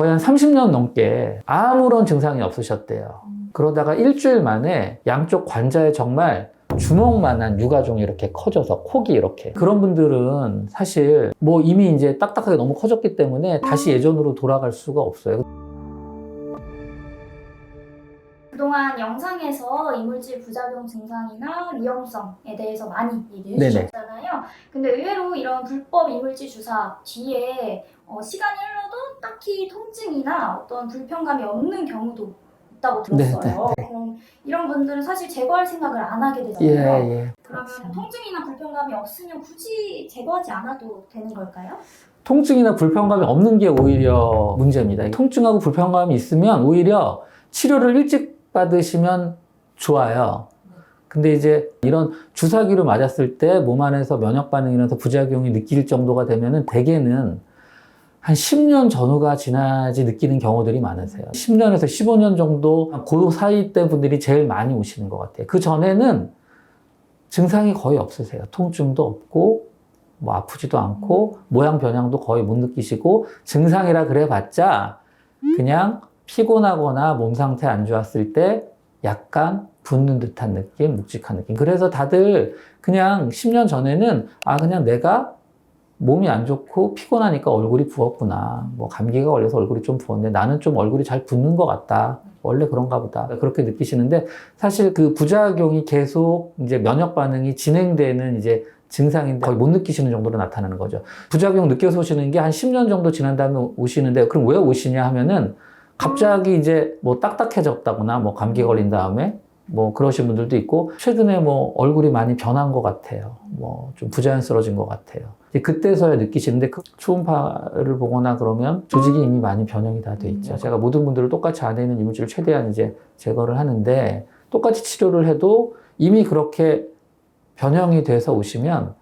거의 한 30년 넘게 아무런 증상이 없으셨대요. 그러다가 일주일 만에 양쪽 관자에 정말 주먹만한 유가종이 이렇게 커져서 콕이 이렇게 그런 분들은 사실 뭐 이미 이제 딱딱하게 너무 커졌기 때문에 다시 예전으로 돌아갈 수가 없어요. 그동안 영상에서 이물질 부작용 증상이나 위험성에 대해서 많이 얘기해 네네. 주셨잖아요. 근데 의외로 이런 불법 이물질 주사 뒤에 어, 시간이 흘러도 딱히 통증이나 어떤 불편감이 없는 경우도 있다고 들었어요. 그럼 이런 분들은 사실 제거할 생각을 안 하게 예, 되잖아요. 예. 그러면 통증이나 불편감이 없으면 굳이 제거하지 않아도 되는 걸까요? 통증이나 불편감이 없는 게 오히려 문제입니다. 통증하고 불편감이 있으면 오히려 치료를 일찍 받으시면 좋아요. 근데 이제 이런 주사기로 맞았을 때 몸 안에서 면역 반응이 일어나서 부작용이 느낄 정도가 되면은 대개는 한 10년 전후가 지나지 느끼는 경우들이 많으세요. 10년에서 15년 정도 그 사이 때 분들이 제일 많이 오시는 것 같아요. 그 전에는 증상이 거의 없으세요. 통증도 없고 뭐 아프지도 않고 모양 변형도 거의 못 느끼시고 증상이라 그래봤자 그냥 피곤하거나 몸 상태 안 좋았을 때 약간 붓는 듯한 느낌, 묵직한 느낌. 그래서 다들 그냥 10년 전에는 아 그냥 내가 몸이 안 좋고 피곤하니까 얼굴이 부었구나. 뭐 감기가 걸려서 얼굴이 좀 부었네. 나는 좀 얼굴이 잘 붓는 것 같다. 원래 그런가 보다. 그렇게 느끼시는데 사실 그 부작용이 계속 이제 면역 반응이 진행되는 이제 증상인데 거의 못 느끼시는 정도로 나타나는 거죠. 부작용 느껴서 오시는 게 한 10년 정도 지난 다음에 오시는데 그럼 왜 오시냐 하면은 갑자기 이제 뭐 딱딱해졌다거나 뭐 감기 걸린 다음에 뭐 그러신 분들도 있고 최근에 뭐 얼굴이 많이 변한 것 같아요. 뭐 좀 부자연스러워진 것 같아요. 그때서야 느끼시는데 그 초음파를 보거나 그러면 조직이 이미 많이 변형이 다 돼 있죠. 제가 모든 분들을 똑같이 안에 있는 이물질을 최대한 이제 제거를 하는데 똑같이 치료를 해도 이미 그렇게 변형이 돼서 오시면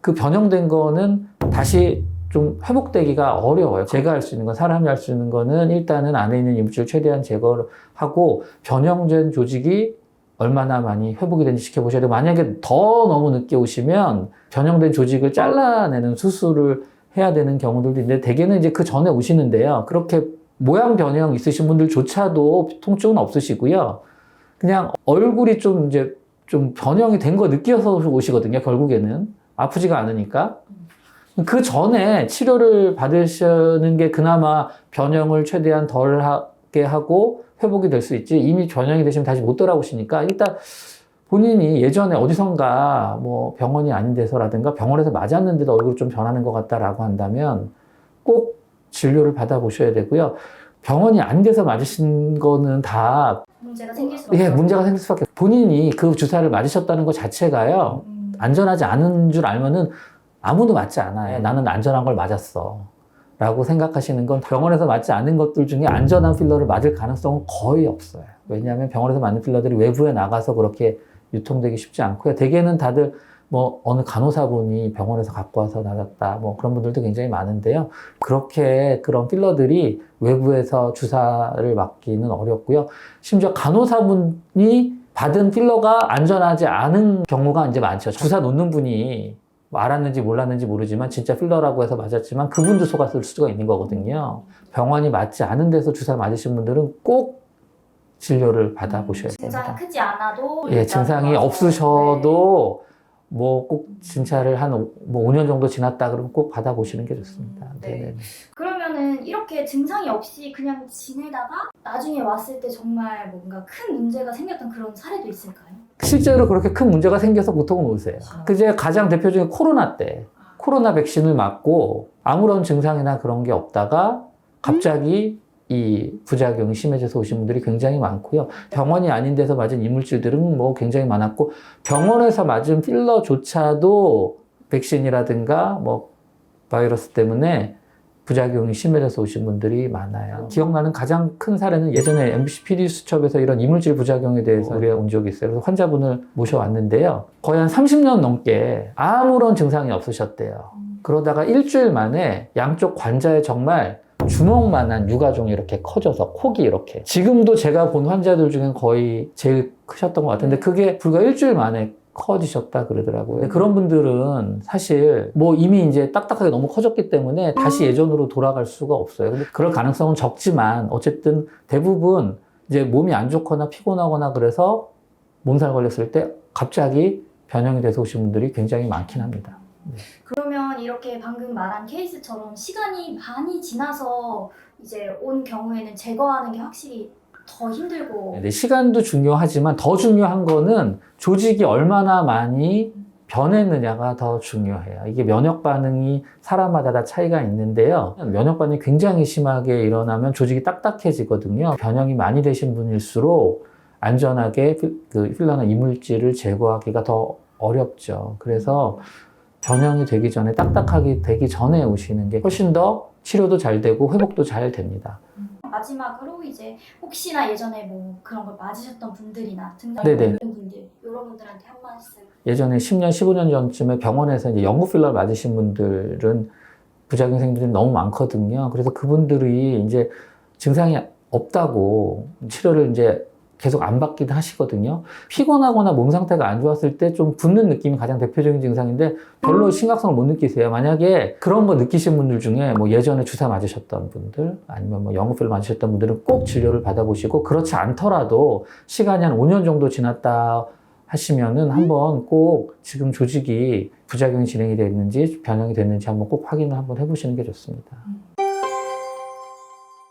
그 변형된 거는 다시 좀 회복되기가 어려워요. 제가 할 수 있는 건 사람이 할 수 있는 거는 일단은 안에 있는 이물질 최대한 제거를 하고 변형된 조직이 얼마나 많이 회복이 되는지 지켜보셔야 돼요. 만약에 더 너무 늦게 오시면 변형된 조직을 잘라내는 수술을 해야 되는 경우들도 있는데 대개는 이제 그 전에 오시는데요. 그렇게 모양 변형 있으신 분들조차도 통증은 없으시고요. 그냥 얼굴이 좀 이제 좀 변형이 된 거 느껴서 오시거든요. 결국에는 아프지가 않으니까. 그 전에 치료를 받으시는 게 그나마 변형을 최대한 덜 하게 하고 회복이 될 수 있지 이미 변형이 되시면 다시 못 돌아오시니까 일단 본인이 예전에 어디선가 뭐 병원이 아닌 데서라든가 병원에서 맞았는데도 얼굴이 좀 변하는 것 같다라고 한다면 꼭 진료를 받아보셔야 되고요. 병원이 아닌 데서 맞으신 거는 다 문제가 생길 수 예. 문제가 생길 수밖에 없어요. 본인이 그 주사를 맞으셨다는 것 자체가요. 음. 안전하지 않은 줄 알면은 아무도 맞지 않아요. 나는 안전한 걸 맞았어. 라고 생각하시는 건 병원에서 맞지 않은 것들 중에 안전한 필러를 맞을 가능성은 거의 없어요. 왜냐하면 병원에서 맞는 필러들이 외부에 나가서 그렇게 유통되기 쉽지 않고요. 대개는 다들 뭐 어느 간호사분이 병원에서 갖고 와서 맞았다. 뭐 그런 분들도 굉장히 많은데요. 그렇게 그런 필러들이 외부에서 주사를 맞기는 어렵고요. 심지어 간호사분이 받은 필러가 안전하지 않은 경우가 이제 많죠. 주사 놓는 분이 뭐 알았는지 몰랐는지 모르지만 진짜 필러라고 해서 맞았지만 그분도 속았을 수가 있는 거거든요. 병원이 맞지 않은 데서 주사 맞으신 분들은 꼭 진료를 받아보셔야 증상이 됩니다. 크지 않아도 예, 증상이 없으셔도 뭐꼭 진찰을 한 뭐 5년 정도 지났다 그러면 꼭 받아보시는 게 좋습니다. 네. 네네. 그러면 은 이렇게 증상이 없이 그냥 지내다가 나중에 왔을 때 정말 뭔가 큰 문제가 생겼던 그런 사례도 있을까요? 실제로 그렇게 큰 문제가 생겨서 보통은 오세요. 그제 가장 대표적인 코로나 때 코로나 백신을 맞고 아무런 증상이나 그런 게 없다가 갑자기 이 부작용이 심해져서 오신 분들이 굉장히 많고요. 병원이 아닌 데서 맞은 이물질들은 뭐 굉장히 많았고 병원에서 맞은 필러조차도 백신이라든가 뭐 바이러스 때문에 부작용이 심해져서 오신 분들이 많아요. 기억나는 가장 큰 사례는 예전에 MBC PD 수첩에서 이런 이물질 부작용에 대해서 의뢰 온 적이 있어요. 그래서 환자분을 모셔왔는데요. 거의 한 30년 넘게 아무런 증상이 없으셨대요. 그러다가 일주일 만에 양쪽 관자에 정말 주먹만한 유가종이 이렇게 커져서 콕이 이렇게 지금도 제가 본 환자들 중엔 거의 제일 크셨던 것 같은데 그게 불과 일주일 만에 커지셨다 그러더라고요. 그런 분들은 사실 뭐 이미 이제 딱딱하게 너무 커졌기 때문에 다시 예전으로 돌아갈 수가 없어요. 근데 그럴 가능성은 적지만 어쨌든 대부분 이제 몸이 안 좋거나 피곤하거나 그래서 몸살 걸렸을 때 갑자기 변형이 돼서 오신 분들이 굉장히 많긴 합니다. 그러면 이렇게 방금 말한 케이스처럼 시간이 많이 지나서 이제 온 경우에는 제거하는 게 확실히 더 힘들고 네, 시간도 중요하지만 더 중요한 거는 조직이 얼마나 많이 변했느냐가 더 중요해요. 이게 면역 반응이 사람마다 다 차이가 있는데요. 면역 반응이 굉장히 심하게 일어나면 조직이 딱딱해지거든요. 변형이 많이 되신 분일수록 안전하게 필- 그 필러나 이물질을 제거하기가 더 어렵죠. 그래서 변형이 되기 전에 딱딱하게 되기 전에 오시는 게 훨씬 더 치료도 잘 되고 회복도 잘 됩니다. 마지막으로 이제 혹시나 예전에 뭐 그런 걸 맞으셨던 분들이나 등장 네네. 있는 분들 이런 분들한테 한 말씀 예전에 10년, 15년 전쯤에 병원에서 이제 연구 필러를 맞으신 분들은 부작용 생분들이 너무 많거든요. 그래서 그분들이 이제 증상이 없다고 치료를 이제 계속 안 받기도 하시거든요. 피곤하거나 몸 상태가 안 좋았을 때 좀 붓는 느낌이 가장 대표적인 증상인데 별로 심각성을 못 느끼세요. 만약에 그런 거 느끼신 분들 중에 뭐 예전에 주사 맞으셨던 분들 아니면 뭐 필러 맞으셨던 분들은 꼭 진료를 받아보시고 그렇지 않더라도 시간이 한 5년 정도 지났다 하시면은 한번 꼭 지금 조직이 부작용이 진행이 됐는지 변형이 됐는지 한번 꼭 확인을 한번 해보시는 게 좋습니다. 음.